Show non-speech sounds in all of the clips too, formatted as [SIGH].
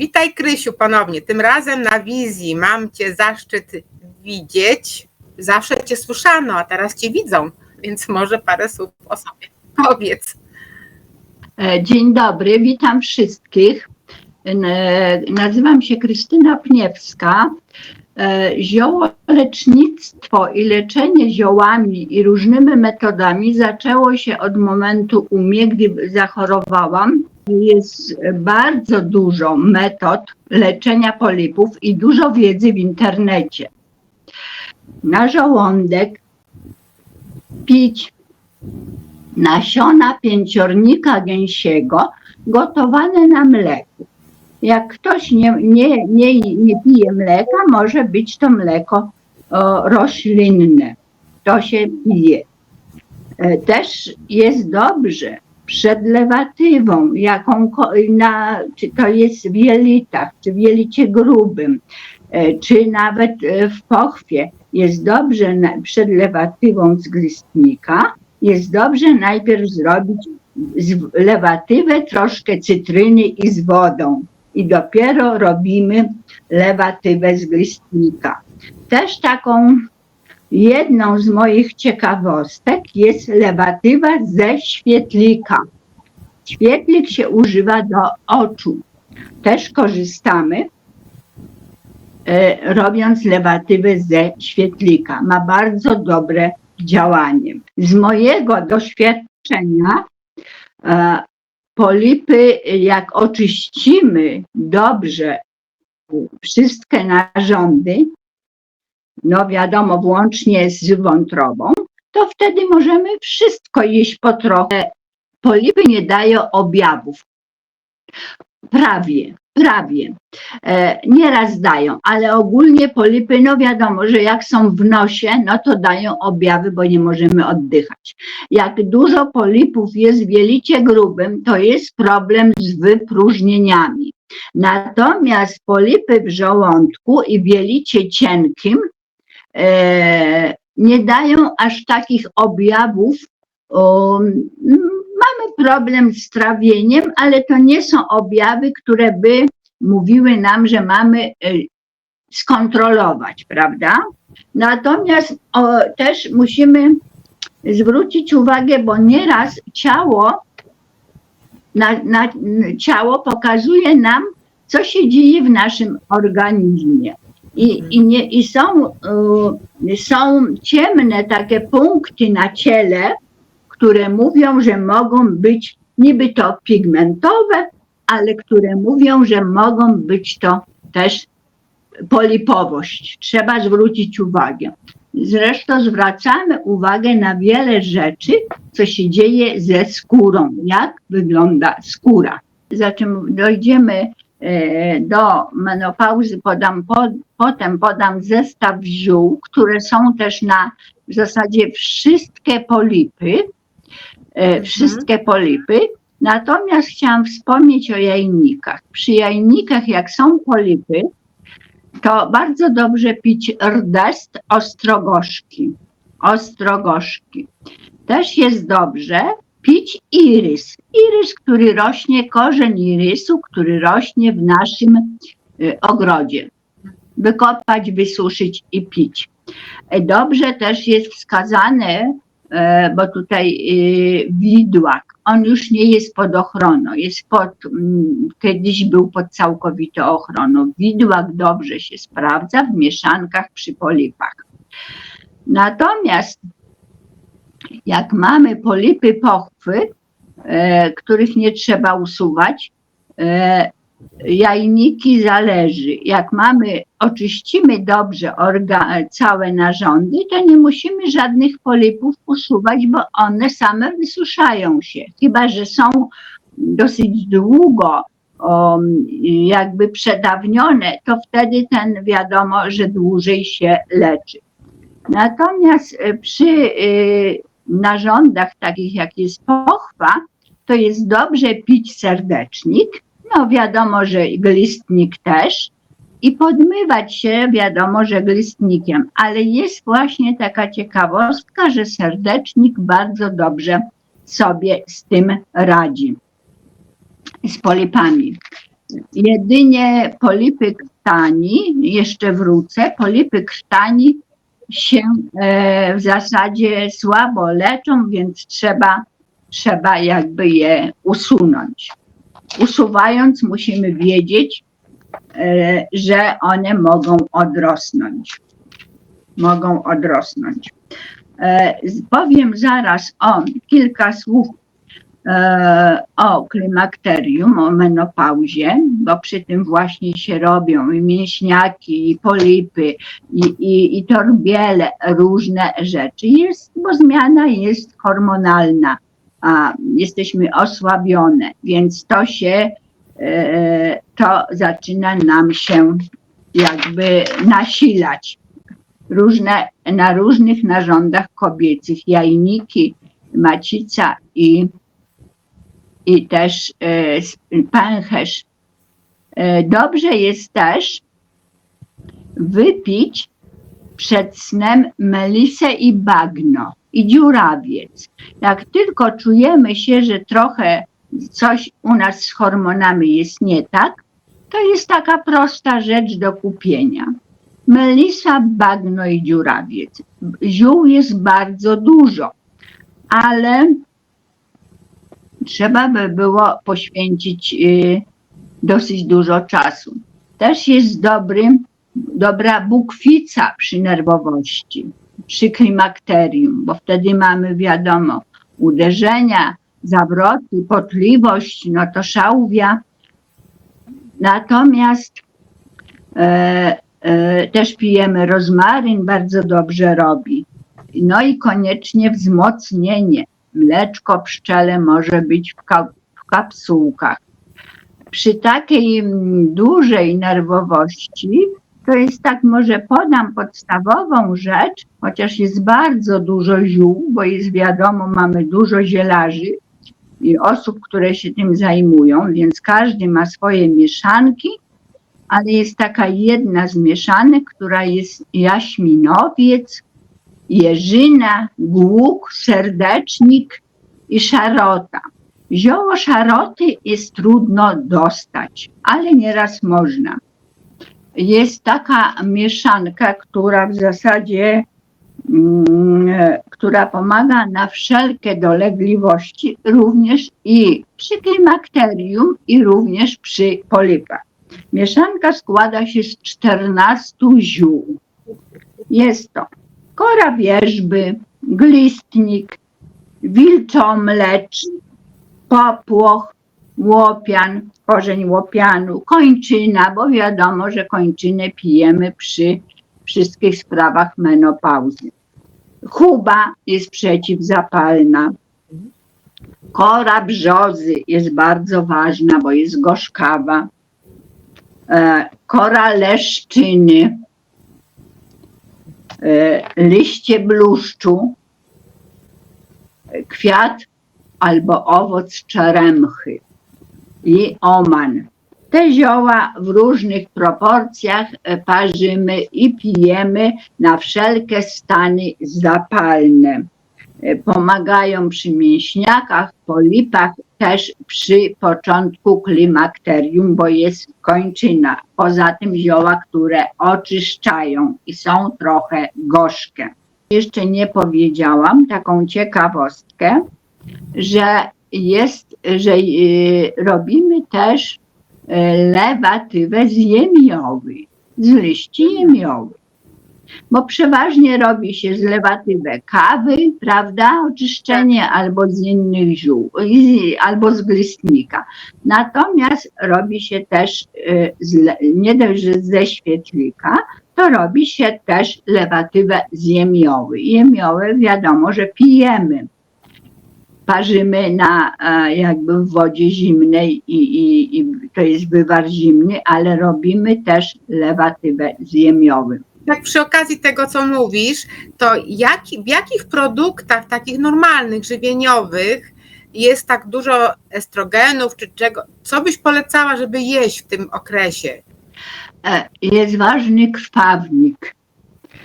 Witaj Krysiu ponownie. Tym razem na wizji mam Cię zaszczyt widzieć. Zawsze Cię słyszano, a teraz Cię widzą, więc może parę słów o sobie powiedz. E, Dzień dobry, witam wszystkich. N- Nazywam się Krystyna Pniewska. E, Ziołolecznictwo i leczenie ziołami i różnymi metodami zaczęło się od momentu u mnie, gdy zachorowałam. Jest bardzo dużo metod leczenia polipów i dużo wiedzy w internecie. Na żołądek pić nasiona pięciornika gęsiego gotowane na mleku. Jak ktoś nie, nie, nie, nie pije mleka, może być to mleko o, roślinne. To się pije. E, Też jest dobrze przed lewatywą, jaką na, czy to jest w jelitach, czy w jelicie grubym, e, czy nawet e, w pochwie. Jest dobrze przed lewatywą z glistnika, jest dobrze najpierw zrobić z lewatywę, troszkę cytryny i z wodą. I dopiero robimy lewatywę z glistnika. Też taką jedną z moich ciekawostek jest lewatywa ze świetlika. Świetlik się używa do oczu. Też korzystamy, e, robiąc lewatywę ze świetlika. Ma bardzo dobre działanie. Z mojego doświadczenia e, polipy, jak oczyścimy dobrze wszystkie narządy, no wiadomo, włącznie z wątrobą, to wtedy możemy wszystko jeść po trochę. Polipy nie dają objawów. Prawie, prawie. E, nieraz dają, ale ogólnie polipy, no wiadomo, że jak są w nosie, no to dają objawy, bo nie możemy oddychać. Jak dużo polipów jest w jelicie grubym, to jest problem z wypróżnieniami. Natomiast polipy w żołądku i w jelicie cienkim nie dają aż takich objawów. Mamy problem z trawieniem, ale to nie są objawy, które by mówiły nam, że mamy e, skontrolować, prawda? Natomiast o, też musimy zwrócić uwagę, bo nieraz ciało, na, na, ciało pokazuje nam, co się dzieje w naszym organizmie. I, i, nie, i są, y, są ciemne takie punkty na ciele, które mówią, że mogą być niby to pigmentowe, ale które mówią, że mogą być to też polipowość. Trzeba zwrócić uwagę. Zresztą zwracamy uwagę na wiele rzeczy, co się dzieje ze skórą, jak wygląda skóra. Zaczym dojdziemy e, do menopauzy, podam, po, potem podam zestaw ziół, które są też na w zasadzie wszystkie polipy, e, wszystkie polipy. Natomiast chciałam wspomnieć o jajnikach. Przy jajnikach, jak są polipy, to bardzo dobrze pić rdest ostrogorzki. Ostrogorzki. Też jest dobrze pić irys. Irys, który rośnie, korzeń irysu, który rośnie w naszym y, ogrodzie. Wykopać, wysuszyć i pić. E, Dobrze też jest wskazane, e, bo tutaj y, widłak, on już nie jest pod ochroną, jest pod, mm, kiedyś był pod całkowitą ochroną. Widłak dobrze się sprawdza w mieszankach przy polipach. Natomiast jak mamy polipy pochwy, e, których nie trzeba usuwać, e, jajniki zależy. Jak mamy, oczyścimy dobrze całe narządy, to nie musimy żadnych polipów usuwać, bo one same wysuszają się. Chyba, że są dosyć długo jakby przedawnione, to wtedy ten wiadomo, że dłużej się leczy. Natomiast e, przy narządach takich jak jest pochwa, to jest dobrze pić serdecznik, no wiadomo, że glistnik też. I podmywać się wiadomo, że glistnikiem, ale jest właśnie taka ciekawostka, że serdecznik bardzo dobrze sobie z tym radzi, z polipami. jedynie polipy krtani, jeszcze wrócę, polipy krtani się e, w zasadzie słabo leczą, więc trzeba, trzeba jakby je usunąć. Usuwając musimy wiedzieć, e, że one mogą odrosnąć. Mogą odrosnąć. E, powiem zaraz o kilka słów o klimakterium, o menopauzie, bo przy tym właśnie się robią i mięśniaki, i polipy, i, i, i torbiele, różne rzeczy. Jest, bo zmiana jest hormonalna, a jesteśmy osłabione, więc to się, e, to zaczyna nam się jakby nasilać. Różne, na różnych narządach kobiecych, jajniki, macica i i też e, pęcherz. E, Dobrze jest też wypić przed snem melisę i bagno i dziurawiec. Jak tylko czujemy się, że trochę coś u nas z hormonami jest nie tak, to jest taka prosta rzecz do kupienia. Melisa, bagno i dziurawiec. Ziół jest bardzo dużo, ale trzeba by było poświęcić y, dosyć dużo czasu. Też jest dobrym, dobra bukwica przy nerwowości, przy klimakterium, bo wtedy mamy, wiadomo, uderzenia, zawroty, potliwość, no to szałwia. Natomiast e, e, też pijemy rozmaryn, bardzo dobrze robi. No i koniecznie wzmocnienie mleczko pszczele może być w, w kapsułkach. Przy takiej mm, dużej nerwowości, to jest tak, może podam podstawową rzecz, chociaż jest bardzo dużo ziół, bo jest wiadomo, mamy dużo zielarzy i osób, które się tym zajmują, więc każdy ma swoje mieszanki, ale jest taka jedna z mieszanek, która jest jaśminowiec, jeżyna, głuk, serdecznik i szarota. Zioło szaroty jest trudno dostać, ale nieraz można. Jest taka mieszanka, która w zasadzie mm, e, która pomaga na wszelkie dolegliwości, również i przy klimakterium, i również przy polipach. Mieszanka składa się z 14 ziół. Jest to kora wierzby, glistnik, wilczomlecz, popłoch, łopian, korzeń łopianu, kończyna, bo wiadomo, że kończynę pijemy przy wszystkich sprawach menopauzy. Chuba jest przeciwzapalna. Kora brzozy jest bardzo ważna, bo jest gorzkawa. E, Kora leszczyny, liście bluszczu, e, kwiat albo owoc czeremchy i oman. Te zioła w różnych proporcjach e, parzymy i pijemy na wszelkie stany zapalne. E, Pomagają przy mięśniakach, polipach, też przy początku klimakterium, bo jest kończyna. Poza tym zioła, które oczyszczają i są trochę gorzkie. Jeszcze nie powiedziałam taką ciekawostkę, że jest, że y, robimy też y, lewatywę z jemioły, z liści jemioły. Bo przeważnie robi się z lewatywę kawy, prawda, oczyszczenie albo z innych ziół, albo z glistnika. Natomiast robi się też, y, z, nie dość, że ze świetlika, to robi się też lewatywę z jemioły. Jemiołę wiadomo, że pijemy parzymy na e, jakby w wodzie zimnej i, i, i to jest wywar zimny, ale robimy też lewatywę z. Tak przy okazji tego, co mówisz, to jak, w jakich produktach takich normalnych, żywieniowych jest tak dużo estrogenów, czy czego, co byś polecała, żeby jeść w tym okresie? E, Jest ważny krwawnik,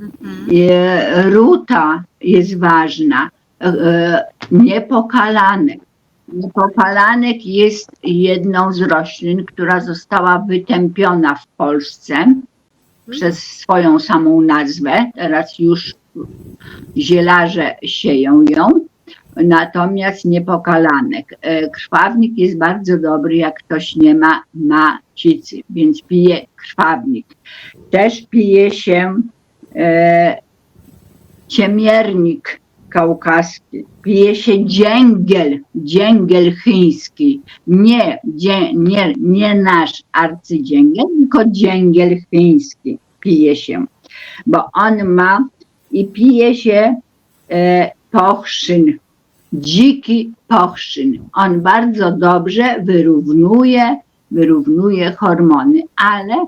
Mhm. E, ruta jest ważna, e, niepokalane, Niepopalanek jest jedną z roślin, która została wytępiona w Polsce przez swoją samą nazwę. Teraz już zielarze sieją ją. Natomiast niepokalanek. E, Krwawnik jest bardzo dobry, jak ktoś nie ma macicy, więc pije krwawnik. Też pije się e, ciemiernik kaukaski, pije się dzięgiel, dzięgiel chiński, nie, dzie, nie, nie nasz arcydzięgiel, tylko dzięgiel chiński pije się, bo on ma i pije się e, pochrzyn, dziki pochrzyn. On bardzo dobrze wyrównuje, wyrównuje hormony, ale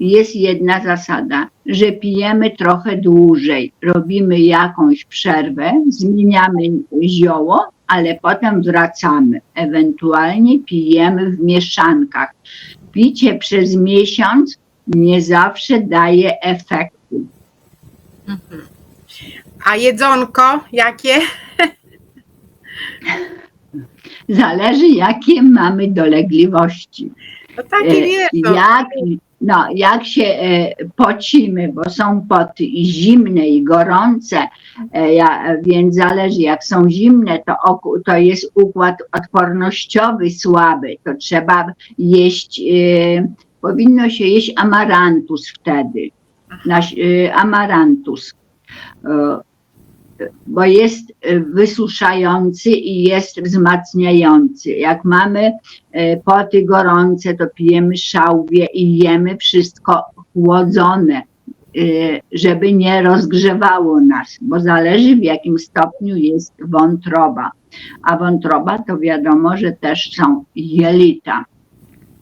jest jedna zasada, że pijemy trochę dłużej, robimy jakąś przerwę, zmieniamy zioło, ale potem wracamy. Ewentualnie pijemy w mieszankach. Picie przez miesiąc nie zawsze daje efektu. Mhm. A jedzonko jakie? [LAUGHS] Zależy, jakie mamy dolegliwości. No takie E, wiesz, no. Jak, no, jak się e, pocimy, bo są poty i zimne i gorące, e, ja, więc zależy, jak są zimne, to, oku- to jest układ odpornościowy słaby, to trzeba jeść, e, powinno się jeść amarantus wtedy, naś, e, amarantus. E, bo jest e, wysuszający i jest wzmacniający. Jak mamy e, poty gorące, to pijemy szałwię i jemy wszystko chłodzone, e, żeby nie rozgrzewało nas, bo zależy w jakim stopniu jest wątroba. A wątroba to wiadomo, że też są jelita.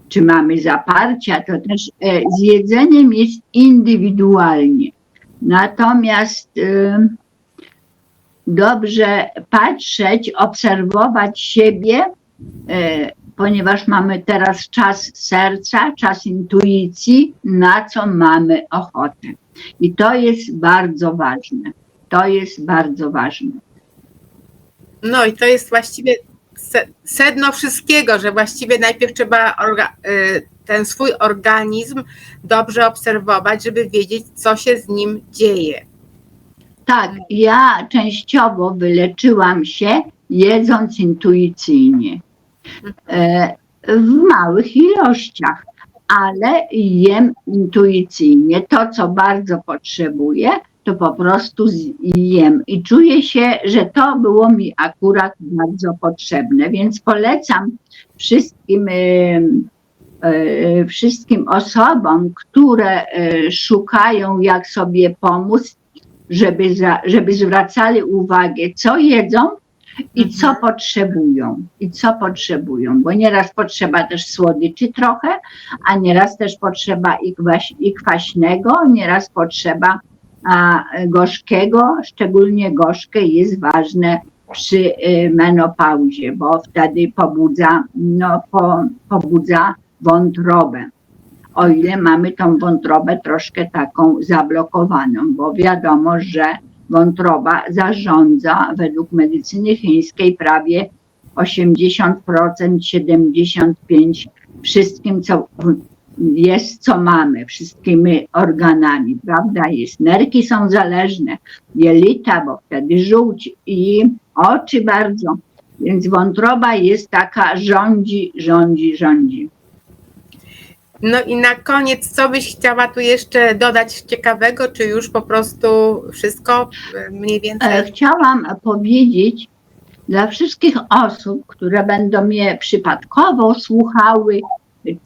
Czy mamy zaparcia, to też z jedzeniem jest indywidualnie. Natomiast e, dobrze patrzeć, obserwować siebie, e, ponieważ mamy teraz czas serca, czas intuicji, na co mamy ochotę. I to jest bardzo ważne. To jest bardzo ważne. no i to jest właściwie se- sedno wszystkiego, że właściwie najpierw trzeba y, ten swój organizm dobrze obserwować, żeby wiedzieć, co się z nim dzieje. Tak, ja częściowo wyleczyłam się jedząc intuicyjnie. E, w małych ilościach, ale jem intuicyjnie. To, co bardzo potrzebuję, to po prostu jem. I czuję się, że to było mi akurat bardzo potrzebne, więc polecam wszystkim. em, e, Wszystkim osobom, które e, szukają, jak sobie pomóc, żeby, za, żeby zwracali uwagę, co jedzą i co Mhm. potrzebują. I co potrzebują, bo nieraz potrzeba też słodyczy trochę, a nieraz też potrzeba i, kwaś, i kwaśnego, nieraz potrzeba a, gorzkiego, szczególnie gorzkie jest ważne przy y, menopauzie, bo wtedy pobudza, no, po, pobudza wątrobę o ile mamy tą wątrobę troszkę taką zablokowaną, bo wiadomo, że wątroba zarządza według medycyny chińskiej prawie 80%, 75% wszystkim, co jest, co mamy, wszystkimi organami, prawda? Jest, nerki są zależne, jelita, bo wtedy żółć i oczy bardzo. Więc wątroba jest taka, rządzi, rządzi, rządzi. No i na koniec, co byś chciała tu jeszcze dodać ciekawego, czy już po prostu wszystko y, mniej E, więcej? Chciałam powiedzieć dla wszystkich osób, które będą mnie przypadkowo słuchały,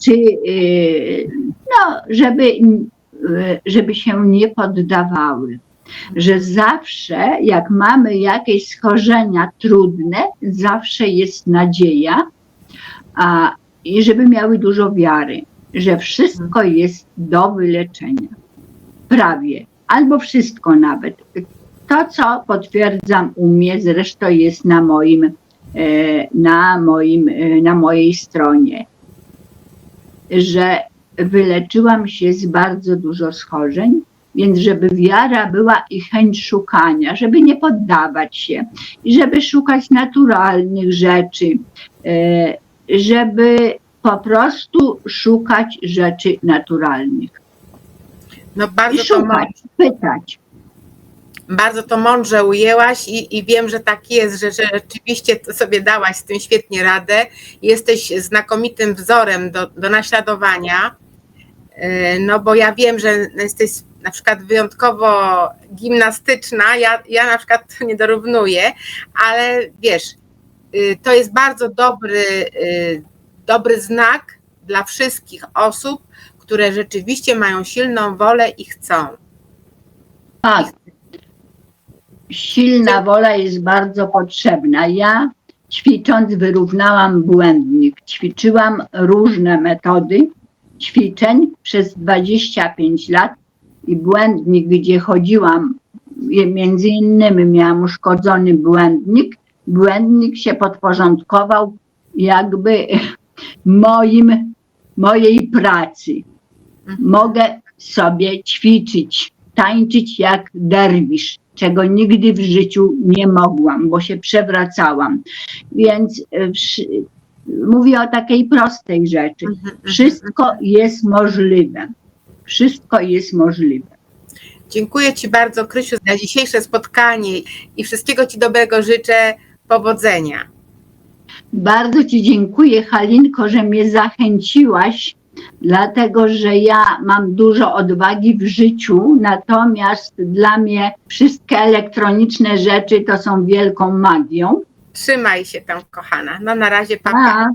czy y, no, żeby, żeby się nie poddawały, że zawsze, jak mamy jakieś schorzenia trudne, zawsze jest nadzieja, a, i żeby miały dużo wiary, że wszystko jest do wyleczenia. Prawie, albo wszystko nawet. To, co potwierdzam u mnie, zresztą jest na moim, e, na moim, e, na mojej stronie, że wyleczyłam się z bardzo dużo schorzeń Więc żeby wiara była i chęć szukania, żeby nie poddawać się i żeby szukać naturalnych rzeczy, e, żeby po prostu szukać rzeczy naturalnych. No I bardzo to, szukać, mądrze, pytać. bardzo to mądrze ujęłaś i, i wiem, że tak jest, że, że rzeczywiście to sobie dałaś z tym świetnie radę. Jesteś znakomitym wzorem do, do naśladowania. E, No bo ja wiem, że jesteś na przykład wyjątkowo gimnastyczna, ja, ja na przykład nie dorównuję, ale wiesz, y, to jest bardzo dobry, y, dobry znak dla wszystkich osób, które rzeczywiście mają silną wolę i chcą. Tak. Silna wola jest bardzo potrzebna. Ja ćwicząc wyrównałam błędnik. Ćwiczyłam różne metody ćwiczeń przez 25 lat i błędnik, gdzie chodziłam, między innymi miałam uszkodzony błędnik. Błędnik się podporządkował jakby moim, mojej pracy mogę sobie ćwiczyć, tańczyć jak derwisz, czego nigdy w życiu nie mogłam, bo się przewracałam. Więc e, mówię o takiej prostej rzeczy. Mhm, Wszystko jest możliwe. Wszystko jest możliwe. Dziękuję Ci bardzo, Krysiu, za dzisiejsze spotkanie i wszystkiego Ci dobrego życzę. Powodzenia. Bardzo Ci dziękuję, Halinko, że mnie zachęciłaś, dlatego że ja mam dużo odwagi w życiu, natomiast dla mnie wszystkie elektroniczne rzeczy to są wielką magią. Trzymaj się tam, kochana. No na razie, papa. Pa.